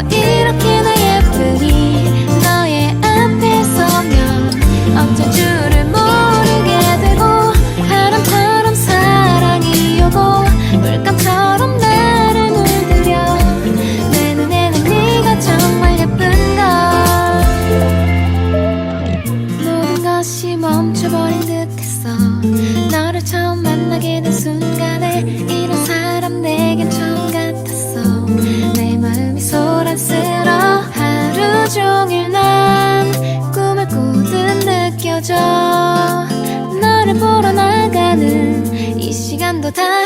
이렇게 나 예쁘니 너의 앞에 서면 어쩔 줄을 모르게 되고 바람처럼 사랑이 오고 물감처럼 나를 물들여 내 눈에는 네가 정말 예쁜걸 모든 것이 멈춰버린 듯했어 너를 처음 만나게 된 순간 느껴져 너를 보러 나가는 이 시간도 다